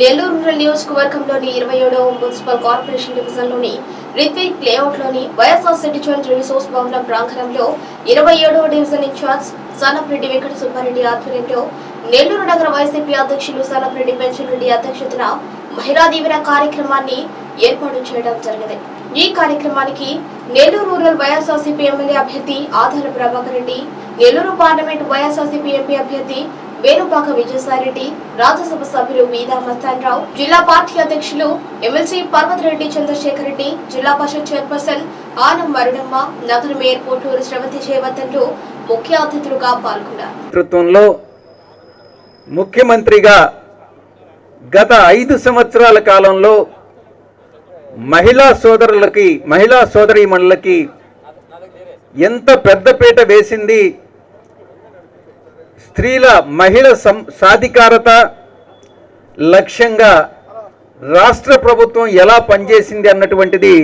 Nellore rural నియోజకవర్గంలోని ఇరవై ఏడవ మున్సిపల్ కార్పొరేషన్ డివిజన్లోని రిత్విక్ లేఅవుట్లోని వైఎస్ఆర్ సిటీ జాయింట్ రిసోర్స్ భవన ప్రాంగణంలో ఇరవై ఏడవ డివిజన్ ఇన్ఛార్జ్ సనపరెడ్డి వెంకట సుబ్బారెడ్డి ఆధ్వర్యంలో నెల్లూరు నగర వైసీపీ అధ్యక్షులు సనపరెడ్డి పెంచురెడ్డి అధ్యక్షతన మహిళా దీవెన కార్యక్రమాన్ని ఏర్పాటు చేయడం జరిగింది. ఈ కార్యక్రమానికి నెల్లూరు రూరల్ వైఎస్ఆర్సీపీ ఎమ్మెల్యే అభ్యర్థి ఆధార ప్రభాకర్ రెడ్డి నెల్లూరు పార్లమెంట్ వైఎస్ఆర్సీపీ ఎంపీ అభ్యర్థి వేణుపాక విజయసాయిరెడ్డి రాజ్యసభ సభ్యులు మీదా మస్తాన్రావు జిల్లా పార్టీ అధ్యక్షులు ఎమ్మెల్సీ పర్వతిరెడ్డి చంద్రశేఖర్ రెడ్డి జిల్లా పరిషత్ చైర్పర్సన్ ఆనం వరుణమ్మ నగర మేయర్ పోటూరు శ్రవంతి జయవర్ధన్లు ముఖ్య అతిథులుగా పాల్గొన్నారు. నేతృత్వంలో ముఖ్యమంత్రిగా గత ఐదు సంవత్సరాల కాలంలో మహిళా సోదరులకి మహిళా సోదరీమణులకి ఎంత పెద్దపీట వేసింది స్త్రీల మహిళ సం సాధికారత లక్ష్యంగా రాష్ట్ర ప్రభుత్వం ఎలా పనిచేసింది అన్నటువంటిది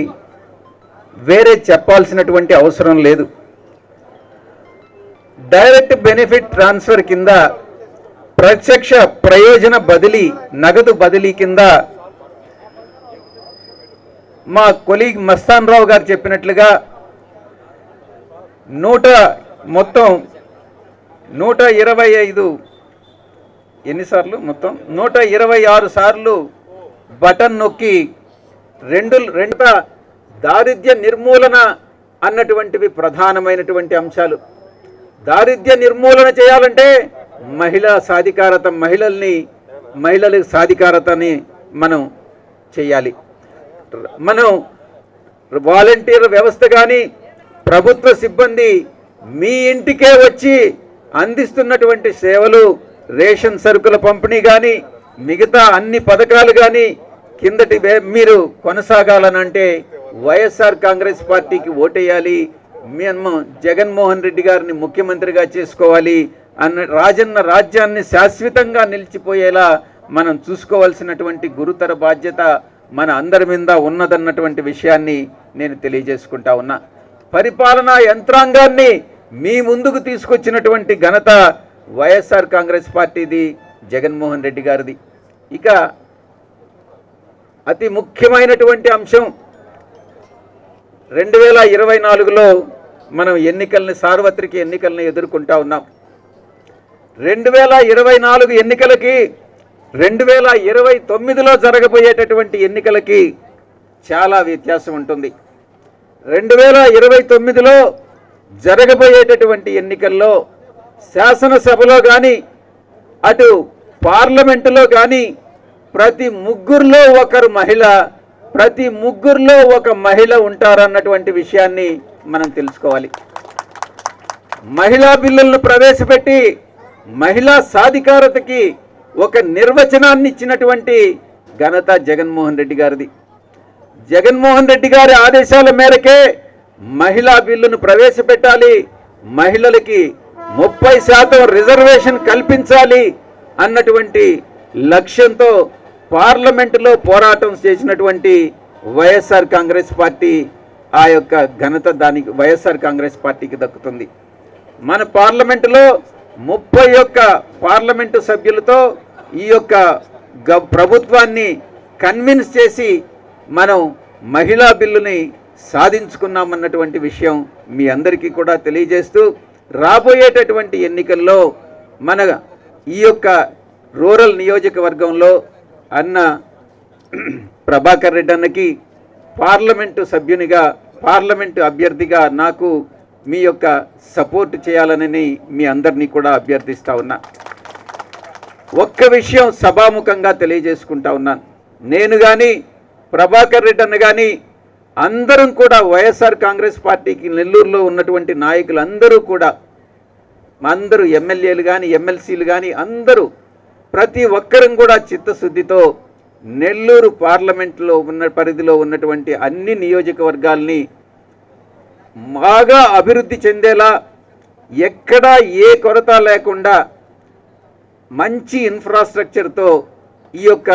వేరే చెప్పాల్సినటువంటి అవసరం లేదు. డైరెక్ట్ బెనిఫిట్ ట్రాన్స్ఫర్ కింద ప్రత్యక్ష ప్రయోజన బదిలీ నగదు బదిలీ కింద మా కొలీగ్ మస్తాన్ రావు గారు చెప్పినట్లుగా నూట మొత్తం నూట ఇరవై ఐదు ఎన్నిసార్లు మొత్తం? నూట ఇరవై ఆరు సార్లు బటన్ నొక్కి రెండు రెండు దారిద్ర్య నిర్మూలన అన్నటువంటివి ప్రధానమైనటువంటి అంశాలు. దారిద్ర్య నిర్మూలన చేయాలంటే మహిళా సాధికారత మహిళల్ని మహిళల సాధికారతని మనం చేయాలి. మనం వాలంటీర్ వ్యవస్థ కానీ ప్రభుత్వ సిబ్బంది మీ ఇంటికే వచ్చి అందిస్తున్నటువంటి సేవలు రేషన్ సరుకుల పంపిణీ కానీ మిగతా అన్ని పథకాలు కానీ కిందటి వే- మీరు కొనసాగాలనంటే వైఎస్ఆర్ కాంగ్రెస్ పార్టీకి ఓటేయాలి. మేము జగన్మోహన్ రెడ్డి గారిని ముఖ్యమంత్రిగా చేసుకోవాలి అన్న రాజన్న రాజ్యాన్ని శాశ్వతంగా నిలిచిపోయేలా మనం చూసుకోవాల్సినటువంటి గురుతర బాధ్యత మన అందరి మీద ఉన్నదన్నటువంటి విషయాన్ని నేను తెలియజేసుకుంటా ఉన్నా. పరిపాలనా యంత్రాంగాన్ని మీ ముందుకు తీసుకొచ్చినటువంటి ఘనత వైఎస్ఆర్ కాంగ్రెస్ పార్టీది జగన్మోహన్ రెడ్డి గారిది. ఇక అతి ముఖ్యమైనటువంటి అంశం రెండు వేల ఇరవై నాలుగులో మనం ఎన్నికల్ని సార్వత్రిక ఎన్నికల్ని ఎదుర్కొంటా ఉన్నాం. రెండు వేల ఇరవై నాలుగు ఎన్నికలకి రెండు వేల ఇరవై తొమ్మిదిలో జరగబోయేటటువంటి ఎన్నికలకి చాలా వ్యత్యాసం ఉంటుంది. రెండు వేల ఇరవై తొమ్మిదిలో జరగబోయేటటువంటి ఎన్నికల్లో శాసనసభలో కానీ అటు పార్లమెంటులో కానీ ప్రతి ముగ్గురులో ఒకరు మహిళ ప్రతి ముగ్గురులో ఒక మహిళ ఉంటారన్నటువంటి విషయాన్ని మనం తెలుసుకోవాలి. మహిళా బిల్లులను ప్రవేశపెట్టి మహిళా సాధికారతకి ఒక నిర్వచనాన్ని ఇచ్చినటువంటి ఘనత జగన్మోహన్ రెడ్డి గారిది. జగన్మోహన్ రెడ్డి గారి ఆదేశాల మేరకే మహిళా బిల్లును ప్రవేశపెట్టాలి. మహిళలకి ముప్పై శాతం రిజర్వేషన్ కల్పించాలి అన్నటువంటి లక్ష్యంతో పార్లమెంటులో పోరాటం చేసినటువంటి వైఎస్ఆర్ కాంగ్రెస్ పార్టీ ఆ యొక్క ఘనత దానికి వైఎస్ఆర్ కాంగ్రెస్ పార్టీకి దక్కుతుంది. మన పార్లమెంటులో ముప్పై ఒక్క పార్లమెంటు సభ్యులతో ఈ యొక్క గ ప్రభుత్వాన్ని కన్విన్స్ చేసి మనం మహిళా బిల్లుని సాధించుకున్నామన్నటువంటి విషయం మీ అందరికీ కూడా తెలియజేస్తూ రాబోయేటటువంటి ఎన్నికల్లో మన ఈ యొక్క రూరల్ నియోజకవర్గంలో అన్న ప్రభాకర్ రెడ్డి అన్నకి పార్లమెంటు సభ్యునిగా పార్లమెంటు అభ్యర్థిగా నాకు మీ యొక్క సపోర్ట్ చేయాలని మీ అందరినీ కూడా అభ్యర్థిస్తూ ఉన్నా. ఒక్క విషయం సభాముఖంగా తెలియజేసుకుంటా ఉన్నాను నేను కానీ ప్రభాకర్ రెడ్డి అన్న కానీ అందరం కూడా వైఎస్ఆర్ కాంగ్రెస్ పార్టీకి నెల్లూరులో ఉన్నటువంటి నాయకులు అందరూ కూడా అందరూ ఎమ్మెల్యేలు కానీ ఎమ్మెల్సీలు కానీ అందరూ ప్రతి ఒక్కరం కూడా చిత్తశుద్ధితో నెల్లూరు పార్లమెంట్లో ఉన్న పరిధిలో ఉన్నటువంటి అన్ని నియోజకవర్గాల్ని బాగా అభివృద్ధి చెందేలా ఎక్కడా ఏ కొరత లేకుండా మంచి ఇన్ఫ్రాస్ట్రక్చర్తో ఈ యొక్క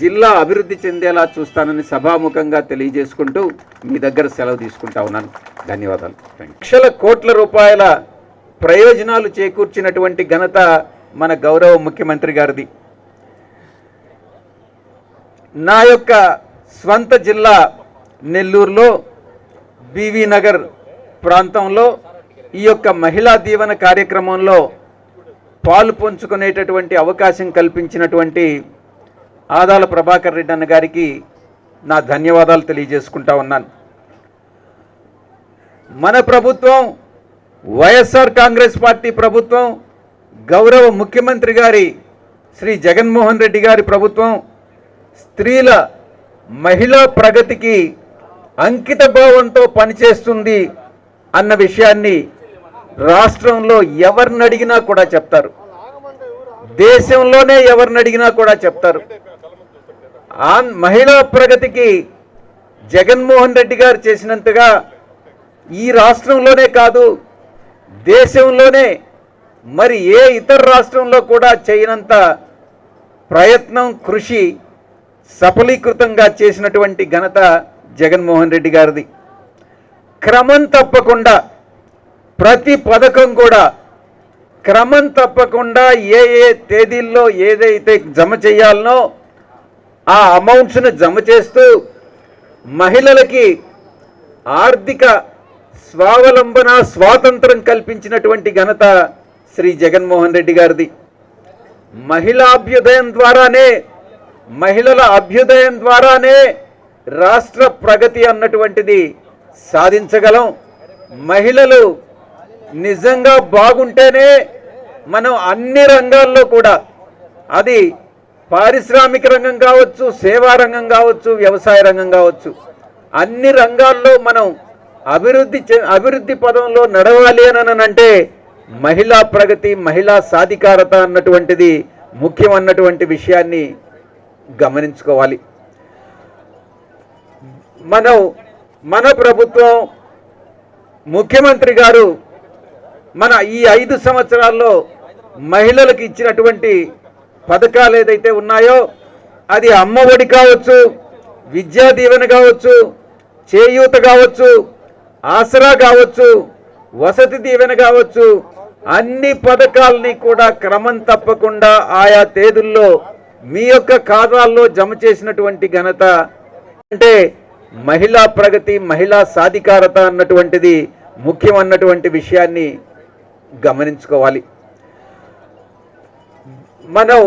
జిల్లా అభివృద్ధి చెందేలా చూస్తానని సభాముఖంగా తెలియజేసుకుంటూ మీ దగ్గర సెలవు తీసుకుంటా ఉన్నాను. ధన్యవాదాలు. లక్షల కోట్ల రూపాయల ప్రయోజనాలు చేకూర్చినటువంటి ఘనత మన గౌరవ ముఖ్యమంత్రి గారిది. నా యొక్క స్వంత జిల్లా నెల్లూరులో బీవీ నగర్ ప్రాంతంలో ఈ యొక్క మహిళా దీవెన కార్యక్రమంలో పాలు పంచుకునేటటువంటి అవకాశం కల్పించినటువంటి ఆదాల ప్రభాకర్ రెడ్డి అన్న గారికి నా ధన్యవాదాలు తెలియజేసుకుంటా ఉన్నాను. మన ప్రభుత్వం వైఎస్ఆర్ కాంగ్రెస్ పార్టీ ప్రభుత్వం గౌరవ ముఖ్యమంత్రి గారి శ్రీ జగన్మోహన్ రెడ్డి గారి ప్రభుత్వం స్త్రీల మహిళా ప్రగతికి అంకిత భావంతో పనిచేస్తుంది అన్న విషయాన్ని రాష్ట్రంలో ఎవరిని అడిగినా కూడా చెప్తారు. దేశంలోనే ఎవరిని అడిగినా కూడా చెప్తారు. ఆన్ మహిళా ప్రగతికి జగన్మోహన్ రెడ్డి గారు చేసినంతగా ఈ రాష్ట్రంలోనే కాదు దేశంలోనే మరి ఏ ఇతర రాష్ట్రంలో కూడా చేయనంత ప్రయత్నం కృషి సఫలీకృతంగా చేసినటువంటి ఘనత జగన్మోహన్ రెడ్డి గారిది. క్రమం తప్పకుండా ప్రతి పథకం కూడా క్రమం తప్పకుండా ఏ ఏ తేదీల్లో ఏదైతే జమ చేయాలనో ఆ అమౌంట్స్ను జమ చేస్తూ మహిళలకి ఆర్థిక స్వావలంబన స్వాతంత్రం కల్పించినటువంటి ఘనత శ్రీ జగన్మోహన్ రెడ్డి గారిది. మహిళాభ్యుదయం ద్వారానే మహిళల అభ్యుదయం ద్వారానే రాష్ట్ర ప్రగతి అన్నటువంటిది సాధించగలం. మహిళలు నిజంగా బాగుంటేనే మనం అన్ని రంగాల్లో కూడా అది పారిశ్రామిక రంగం కావచ్చు సేవా రంగం కావచ్చు వ్యవసాయ రంగం కావచ్చు అన్ని రంగాల్లో మనం అభివృద్ధి అభివృద్ధి పదంలో నడవాలి అని అంటే మహిళా ప్రగతి మహిళా సాధికారత అన్నటువంటిది ముఖ్యం అన్నటువంటి విషయాన్ని గమనించుకోవాలి. మనం మన ప్రభుత్వం ముఖ్యమంత్రి గారు మన ఈ ఐదు సంవత్సరాల్లో మహిళలకు ఇచ్చినటువంటి పథకాలు ఏదైతే ఉన్నాయో అది అమ్మ ఒడి కావచ్చు విద్యా దీవెన కావచ్చు చేయూత కావచ్చు ఆసరా కావచ్చు వసతి దీవెన కావచ్చు అన్ని పథకాలని కూడా క్రమం తప్పకుండా ఆయా తేదీల్లో మీ యొక్క ఖాతాల్లో జమ చేసినటువంటి ఘనత అంటే మహిళా ప్రగతి మహిళా సాధికారత అన్నటువంటిది ముఖ్యం అన్నటువంటి విషయాన్ని గమనించుకోవాలి. మనం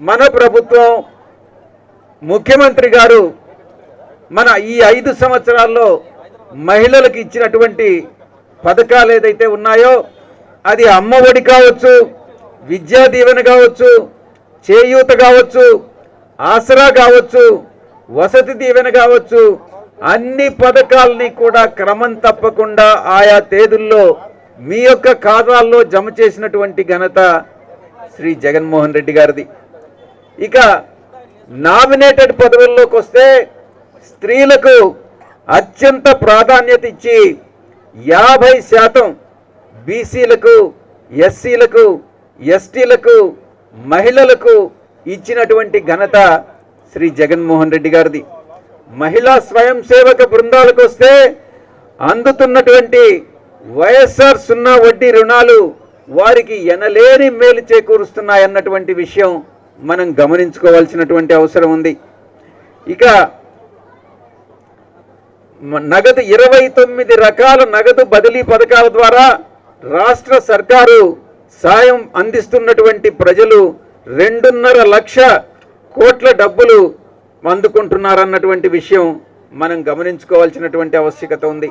మన ప్రభుత్వం ముఖ్యమంత్రి గారు మన ఈ ఐదు సంవత్సరాల్లో మహిళలకు ఇచ్చినటువంటి పథకాలు ఏదైతే ఉన్నాయో అది అమ్మ ఒడి కావచ్చు విద్యా దీవెన కావచ్చు చేయూత కావచ్చు ఆసరా కావచ్చు వసతి దీవెన కావచ్చు అన్ని పథకాలని కూడా క్రమం తప్పకుండా ఆయా తేదీల్లో మీ యొక్క ఖాతాల్లో జమ చేసినటువంటి ఘనత శ్రీ జగన్మోహన్ రెడ్డి గారిది. ఇక నామినేటెడ్ పదవుల్లోకి వస్తే స్త్రీలకు అత్యంత ప్రాధాన్యత ఇచ్చి యాభై శాతం బీసీలకు ఎస్సీలకు ఎస్టీలకు మహిళలకు ఇచ్చినటువంటి ఘనత శ్రీ జగన్మోహన్ రెడ్డి గారిది. మహిళా స్వయం సేవక బృందాలకు వస్తే అందుతున్నటువంటి వైఎస్ఆర్ సున్నా వడ్డీ రుణాలు వారికి ఎనలేని మేలు చేకూరుస్తున్నాయన్నటువంటి విషయం మనం గమనించుకోవాల్సినటువంటి అవసరం ఉంది. ఇక నగదు ఇరవై తొమ్మిది రకాల నగదు బదిలీ పథకాల ద్వారా రాష్ట్ర సర్కారు సాయం అందిస్తున్నటువంటి ప్రజలు రెండున్నర లక్ష కోట్ల డబ్బులు అందుకుంటున్నారన్నటువంటి విషయం మనం గమనించుకోవాల్సినటువంటి ఆవశ్యకత ఉంది.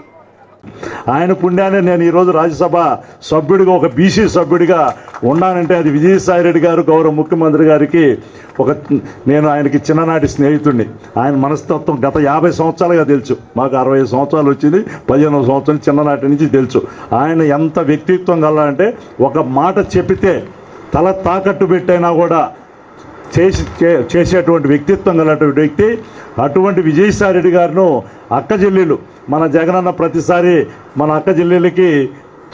ఆయన పుణ్యాన్ని నేను ఈరోజు రాజ్యసభ సభ్యుడిగా ఒక బీసీ సభ్యుడిగా ఉన్నానంటే అది విజయసాయి రెడ్డి గారు గౌరవ ముఖ్యమంత్రి గారికి ఒక నేను ఆయనకి చిన్ననాటి స్నేహితుడిని ఆయన మనస్తత్వం గత యాభై సంవత్సరాలుగా తెలుసు. మాకు అరవై సంవత్సరాలు వచ్చింది పదిహేను సంవత్సరాలు చిన్ననాటి నుంచి తెలుసు. ఆయన ఎంత వ్యక్తిత్వం కలాలంటే ఒక మాట చెప్పితే తల తాకట్టు పెట్టైనా కూడా చేసి చే- చేసేటువంటి వ్యక్తిత్వం గలటువంటి వ్యక్తి అటువంటి విజయసాయి రెడ్డి గారును అక్క చెల్లెలు మన జగనన్న ప్రతిసారి మన అక్క జిల్లెలకి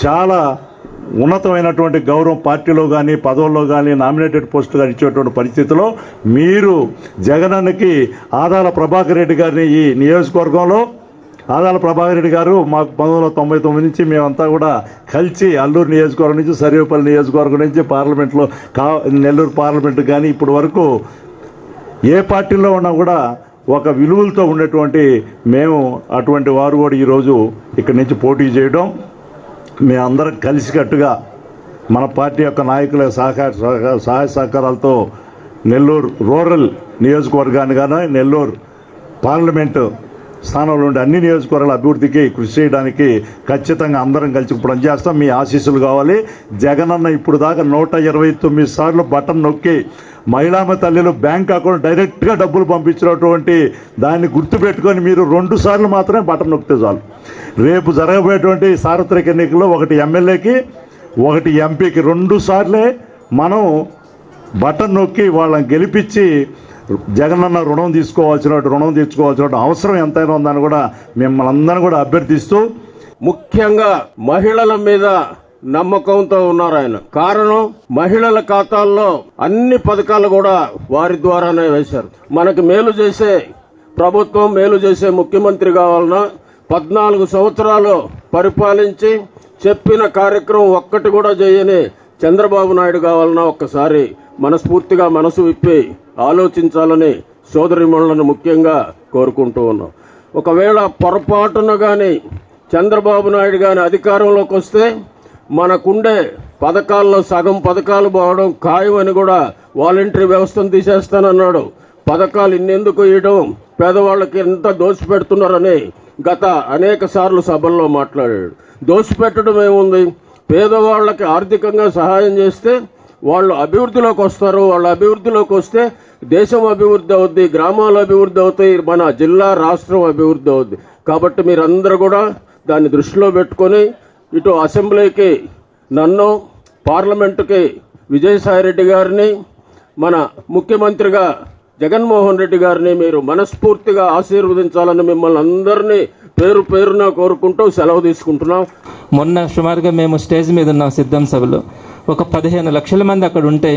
చాలా ఉన్నతమైనటువంటి గౌరవం పార్టీలో కానీ పదవుల్లో కానీ నామినేటెడ్ పోస్టులు కానీ ఇచ్చేటువంటి పరిస్థితిలో మీరు జగనన్నకి ఆదాల ప్రభాకర్ రెడ్డి గారిని ఈ నియోజకవర్గంలో ఆదాల ప్రభాకర్ రెడ్డి గారు మాకు పంతొమ్మిది వందల తొంభై తొమ్మిది నుంచి మేమంతా కూడా కలిసి అల్లూరు నియోజకవర్గం నుంచి సర్వేపల్లి నియోజకవర్గం నుంచి పార్లమెంట్లో కా నెల్లూరు పార్లమెంట్ కానీ ఇప్పటి వరకు ఏ పార్టీలో ఉన్నా కూడా ఒక విలువలతో ఉండేటువంటి మేము అటువంటి వారు కూడా ఈరోజు ఇక్కడి నుంచి పోటీ చేయడం మేమందరం కలిసికట్టుగా మన పార్టీ యొక్క నాయకుల సహకార సహకార- సహాయ సహకారాలతో నెల్లూరు రూరల్ నియోజకవర్గాన్ని కానీ నెల్లూరు పార్లమెంటు స్థానంలో ఉండే అన్ని నియోజకవర్గాల అభివృద్ధికి కృషి చేయడానికి ఖచ్చితంగా అందరం కలిసి పనిచేస్తాం మీ ఆశీస్సులు కావాలి. జగనన్న ఇప్పుడు దాకా నూట ఇరవై తొమ్మిది సార్లు బటన్ నొక్కి మహిళామ తల్లిలు బ్యాంక్ అకౌంట్ డైరెక్ట్గా డబ్బులు పంపించినటువంటి దాన్ని గుర్తుపెట్టుకొని మీరు రెండు సార్లు మాత్రమే బటన్ నొక్కితే చాలు. రేపు జరగబోయేటువంటి సార్వత్రిక ఎన్నికల్లో ఒకటి ఎమ్మెల్యేకి ఒకటి ఎంపీకి రెండు సార్లే మనం బటన్ నొక్కి వాళ్ళని గెలిపించి జగనన్న రుణం తీసుకోవాల్సిన రుణం తీర్చుకోవాల్సిన అవసరం ఎంతైనా ఉందని కూడా మిమ్మల్ని అందరినీ కూడా అభ్యర్థిస్తూ ముఖ్యంగా మహిళల మీద నమ్మకంతో ఉన్నారు ఆయన. కారణం మహిళల ఖాతాల్లో అన్ని పథకాలు కూడా వారి ద్వారానే వేశారు. మనకు మేలు చేసే ప్రభుత్వం మేలు చేసే ముఖ్యమంత్రి కావాలన్నా పద్నాలుగు సంవత్సరాలు పరిపాలించి చెప్పిన కార్యక్రమం ఒక్కటి కూడా చేయని చంద్రబాబు నాయుడు కావాలన్నా ఒక్కసారి మనస్ఫూర్తిగా మనసు విప్పి ఆలోచించాలని సోదరిమణులను ముఖ్యంగా కోరుకుంటూ ఉన్నాం. ఒకవేళ పొరపాటున కానీ చంద్రబాబు నాయుడు గాని అధికారంలోకి వస్తే మనకుండే పథకాల్లో సగం పథకాలు పోవడం ఖాయమని కూడా వాలంటరీ వ్యవస్థను తీసేస్తానన్నాడు. పథకాలు ఇన్నెందుకు ఇవ్వడం పేదవాళ్ళకి ఎంత దోసిపెడుతున్నారని గత అనేక సార్లు సభల్లో మాట్లాడాడు. దోసిపెట్టడం ఏముంది? పేదవాళ్ళకి ఆర్థికంగా సహాయం చేస్తే వాళ్ళు అభివృద్ధిలోకి వస్తారు. వాళ్ళు అభివృద్ధిలోకి వస్తే దేశం అభివృద్ధి అవుద్ది గ్రామాలు అభివృద్ధి అవుతాయి మన జిల్లా రాష్ట్రం అభివృద్ధి అవుద్ది. కాబట్టి మీరందరూ కూడా దాన్ని దృష్టిలో పెట్టుకొని ఇటు అసెంబ్లీకి నన్ను పార్లమెంటుకి విజయసాయిరెడ్డి గారిని మన ముఖ్యమంత్రిగా జగన్మోహన్ రెడ్డి గారిని మీరు మనస్ఫూర్తిగా ఆశీర్వదించాలని మిమ్మల్ని అందరినీ పేరు పేరున కోరుకుంటూ సెలవు తీసుకుంటున్నాం. మొన్న సుమారుగా మేము స్టేజ్ మీద ఉన్నాం సిద్ధం సభలో. ఒక పదిహేను లక్షల మంది అక్కడ ఉంటే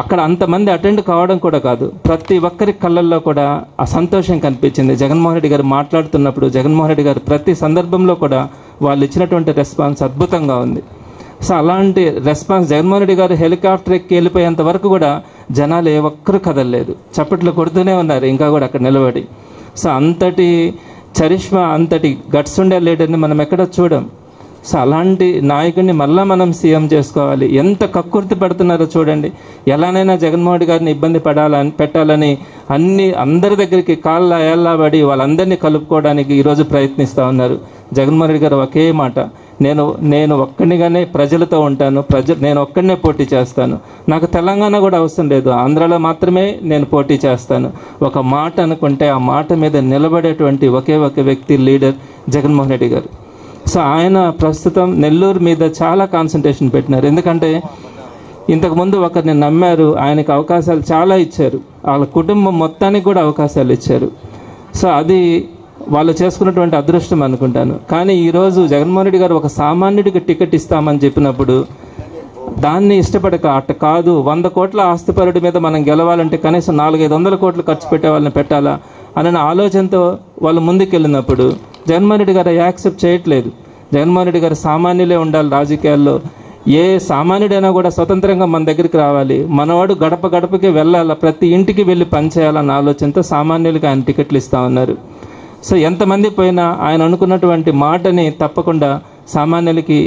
అక్కడ అంతమంది అటెండ్ కావడం కూడా కాదు. ప్రతి ఒక్కరి కళ్ళల్లో కూడా ఆ సంతోషం కనిపించింది. జగన్మోహన్ రెడ్డి గారు మాట్లాడుతున్నప్పుడు జగన్మోహన్ రెడ్డి గారు ప్రతి సందర్భంలో కూడా వాళ్ళు ఇచ్చినటువంటి రెస్పాన్స్ అద్భుతంగా ఉంది. సో అలాంటి రెస్పాన్స్ జగన్మోహన్ రెడ్డి గారు హెలికాప్టర్ ఎక్కి వెళ్ళిపోయేంత వరకు కూడా జనాలు ఏ ఒక్కరు కదలలేదు. చప్పట్లు కొడుతూనే ఉన్నారు ఇంకా కూడా అక్కడ నిలబడి. సో అంతటి చరిష్మా అంతటి గట్స్ ఉండే లేడని మనం ఎక్కడ చూడం. సో అలాంటి నాయకుడిని మళ్ళీ మనం సీఎం చేసుకోవాలి. ఎంత కక్కుర్తి పడుతున్నారో చూడండి. ఎలానైనా జగన్మోహన్ గారిని ఇబ్బంది పడాలని పెట్టాలని అన్ని అందరి దగ్గరికి కాళ్ళ ఏళ్ళ పడి వాళ్ళందరినీ కలుపుకోవడానికి ఈరోజు ప్రయత్నిస్తూ ఉన్నారు. జగన్మోహన్ రెడ్డి గారు ఒకే మాట. నేను నేను ఒక్కడిగానే ప్రజలతో ఉంటాను. ప్రజ నేను ఒక్కడనే పోటీ చేస్తాను. నాకు తెలంగాణ కూడా అవసరం లేదు. ఆంధ్రాలో మాత్రమే నేను పోటీ చేస్తాను. ఒక మాట అనుకుంటే ఆ మాట మీద నిలబడేటువంటి ఒకే ఒక వ్యక్తి లీడర్ జగన్మోహన్ రెడ్డి గారు. సో ఆయన ప్రస్తుతం నెల్లూరు మీద చాలా కాన్సన్ట్రేషన్ పెట్టినారు. ఎందుకంటే ఇంతకుముందు ఒకరిని నమ్మారు ఆయనకు అవకాశాలు చాలా ఇచ్చారు. వాళ్ళ కుటుంబం మొత్తానికి కూడా అవకాశాలు ఇచ్చారు. సో అది వాళ్ళు చేసుకున్నటువంటి అదృష్టం అనుకుంటాను. కానీ ఈరోజు జగన్మోహన్ రెడ్డి గారు ఒక సామాన్యుడికి టికెట్ ఇస్తామని చెప్పినప్పుడు దాన్ని ఇష్టపడక అట్ట కాదు వంద కోట్ల ఆస్తిపరుడి మీద మనం గెలవాలంటే కనీసం నాలుగైదు వందల కోట్లు ఖర్చు పెట్టే వాళ్ళని పెట్టాలా అనే ఆలోచనతో వాళ్ళు ముందుకెళ్ళినప్పుడు జగన్మోహన్ రెడ్డి గారు యాక్సెప్ట్ చేయట్లేదు. జగన్మోహన్ రెడ్డి గారు సామాన్యులే ఉండాలి రాజకీయాల్లో. ఏ సామాన్యుడైనా కూడా స్వతంత్రంగా మన దగ్గరికి రావాలి. మనవాడు గడప గడపకి వెళ్ళాలి ప్రతి ఇంటికి వెళ్ళి పనిచేయాలన్న ఆలోచనతో సామాన్యులకి ఆయన టికెట్లు ఇస్తా ఉన్నారు. సో ఎంతమంది పోయినా ఆయన అనుకున్నటువంటి మాటని తప్పకుండా సామాన్యులకి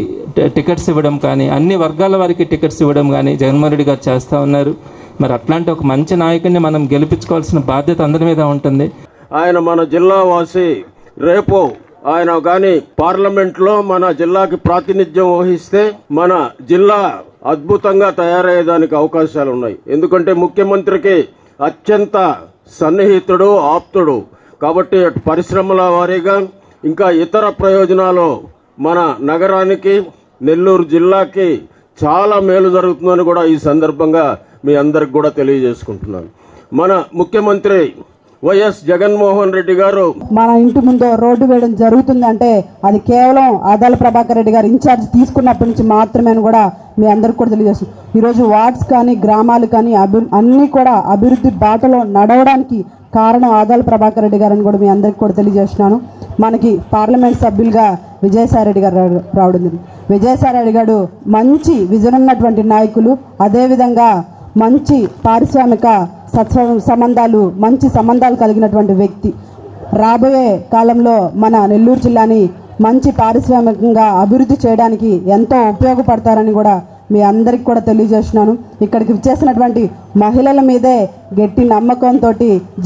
టికెట్స్ ఇవ్వడం కానీ అన్ని వర్గాల వారికి టికెట్స్ ఇవ్వడం కానీ జగన్మోహన్ రెడ్డి గారు చేస్తూ ఉన్నారు. మరి అట్లాంటి ఒక మంచి నాయకుడిని మనం గెలిపించుకోవాల్సిన బాధ్యత అందరి మీద ఉంటుంది. ఆయన మన జిల్లా వాసి రేపు ఆయన కానీ పార్లమెంట్లో మన జిల్లాకి ప్రాతినిధ్యం వహిస్తే మన జిల్లా అద్భుతంగా తయారయ్యేదానికి అవకాశాలు ఉన్నాయి ఎందుకంటే ముఖ్యమంత్రికి అత్యంత సన్నిహితుడు ఆప్తుడు. కాబట్టి పరిశ్రమల వారీగా ఇంకా ఇతర ప్రయోజనాలు మన నగరానికి నెల్లూరు జిల్లాకి చాలా మేలు జరుగుతుందని కూడా ఈ సందర్భంగా మీ అందరికి కూడా తెలియజేసుకుంటున్నాను. మన ముఖ్యమంత్రి వైఎస్ జగన్మోహన్ రెడ్డి గారు. మన ఇంటి ముందు రోడ్డు వేయడం జరుగుతుంది అంటే అది కేవలం ఆదాల ప్రభాకర్ రెడ్డి గారు ఇన్ఛార్జ్ తీసుకున్నప్పటి నుంచి మాత్రమే అని కూడా మీ అందరికి కూడా తెలియజేస్తుంది ఈరోజు వార్డ్స్ కానీ గ్రామాలు కానీ అభి అన్నీ కూడా అభివృద్ధి బాటలో నడవడానికి కారణం ఆదాల ప్రభాకర్ రెడ్డి గారని కూడా మీ అందరికి కూడా తెలియజేస్తున్నాను. మనకి పార్లమెంట్ సభ్యులుగా విజయసాయి రెడ్డి గారు రా- రావడం జరిగింది. విజయసాయి రెడ్డి గారు మంచి విజన్ ఉన్నటువంటి నాయకులు అదేవిధంగా మంచి పారిశ్రామిక సత్స సంబంధాలు మంచి సంబంధాలు కలిగినటువంటి వ్యక్తి. రాబోయే కాలంలో మన నెల్లూరు జిల్లాని మంచి పారిశ్రామికంగా అభివృద్ధి చేయడానికి ఎంతో ఉపయోగపడతారని కూడా మీ అందరికి కూడా తెలియజేస్తున్నాను. ఇక్కడికి చేసినటువంటి మహిళల మీదే గట్టి నమ్మకంతో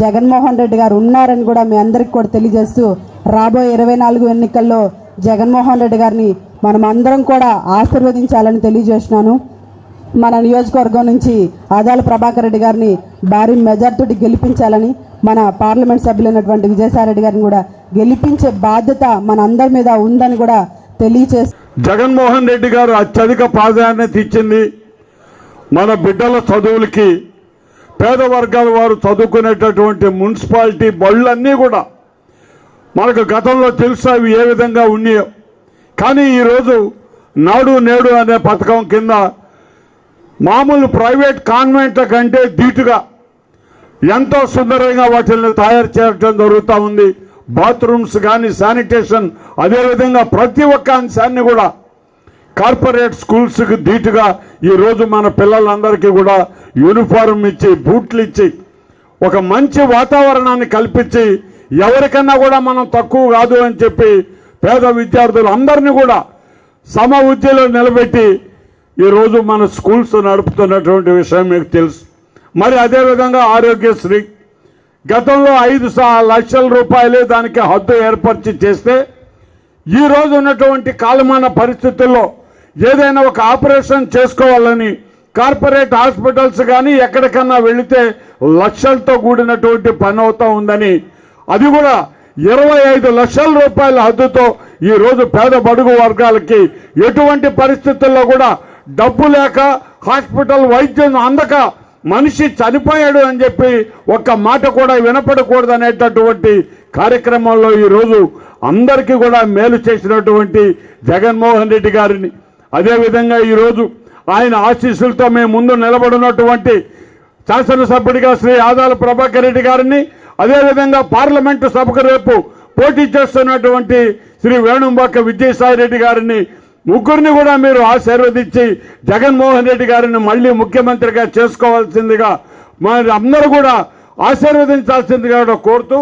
జగన్మోహన్ రెడ్డి గారు ఉన్నారని కూడా మీ అందరికి కూడా తెలియజేస్తూ రాబోయే ఇరవై నాలుగు ఎన్నికల్లో జగన్మోహన్ రెడ్డి గారిని మనం అందరం కూడా ఆశీర్వదించాలని తెలియజేస్తున్నాను. మన నియోజకవర్గం నుంచి ఆదాల ప్రభాకర్ రెడ్డి గారిని భారీ మెజార్టీ గెలిపించాలని మన పార్లమెంట్ సభ్యులైనటువంటి విజయసాయిరెడ్డి గారిని కూడా గెలిపించే బాధ్యత మన అందరి మీద ఉందని కూడా తెలియచేసి జగన్మోహన్ రెడ్డి గారు అత్యధిక ప్రాధాన్యత ఇచ్చింది. మన బిడ్డల చదువులకి పేద వర్గాల వారు చదువుకునేటటువంటి మున్సిపాలిటీ బళ్ళన్నీ కూడా మనకు గతంలో తెలుసు అవి ఏ విధంగా ఉన్నాయో. కానీ ఈరోజు నాడు నేడు అనే పథకం కింద మామూలు ప్రైవేట్ కాన్వెంట్ల కంటే ధీటుగా ఎంతో సుందరంగా వాటిని తయారు చేయడం జరుగుతూ ఉంది. బాత్రూమ్స్ కానీ శానిటేషన్ అదేవిధంగా ప్రతి ఒక్క అంశాన్ని కూడా కార్పొరేట్ స్కూల్స్కి ధీటుగా ఈరోజు మన పిల్లలందరికీ కూడా యూనిఫారం ఇచ్చి బూట్లు ఇచ్చి ఒక మంచి వాతావరణాన్ని కల్పించి ఎవరికన్నా కూడా మనం తక్కువ కాదు అని చెప్పి పేద విద్యార్థులు అందరినీ కూడా సమ విద్యలో నిలబెట్టి ఈరోజు మన స్కూల్స్ నడుపుతున్నటువంటి విషయం మీకు తెలుసు. మరి అదేవిధంగా ఆరోగ్యశ్రీ. గతంలో ఐదు సా- లక్షల రూపాయలే దానికి హద్దు ఏర్పరిచి చేస్తే ఈ రోజు ఉన్నటువంటి కాలమాన పరిస్థితుల్లో ఏదైనా ఒక ఆపరేషన్ చేసుకోవాలని కార్పొరేట్ హాస్పిటల్స్ కానీ ఎక్కడికన్నా వెళితే లక్షలతో కూడినటువంటి పని అవుతా ఉందని అది కూడా ఇరవై ఐదు లక్షల రూపాయల హద్దుతో ఈరోజు పేద బడుగు వర్గాలకి ఎటువంటి పరిస్థితుల్లో కూడా డబ్బు లేక హాస్పిటల్ వైద్యం అందక మనిషి చనిపోయాడు అని చెప్పి ఒక్క మాట కూడా వినపడకూడదు అనేటటువంటి కార్యక్రమంలో ఈరోజు అందరికీ కూడా మేలు చేసినటువంటి జగన్మోహన్ రెడ్డి గారిని. అదేవిధంగా ఈరోజు ఆయన ఆశీస్సులతో మేము ముందు నిలబడినటువంటి శాసనసభ్యుడిగా శ్రీ ఆదాల ప్రభాకర్ రెడ్డి గారిని అదేవిధంగా పార్లమెంటు సభకు రేపు పోటీ చేస్తున్నటువంటి శ్రీ వేణుంబాక విజయసాయి రెడ్డి గారిని ముగ్గురిని కూడా మీరు ఆశీర్వదించి జగన్మోహన్ రెడ్డి గారిని మళ్ళీ ముఖ్యమంత్రిగా చేసుకోవాల్సిందిగా మరి అందరూ కూడా ఆశీర్వదించాల్సిందిగా కూడా కోరుతూ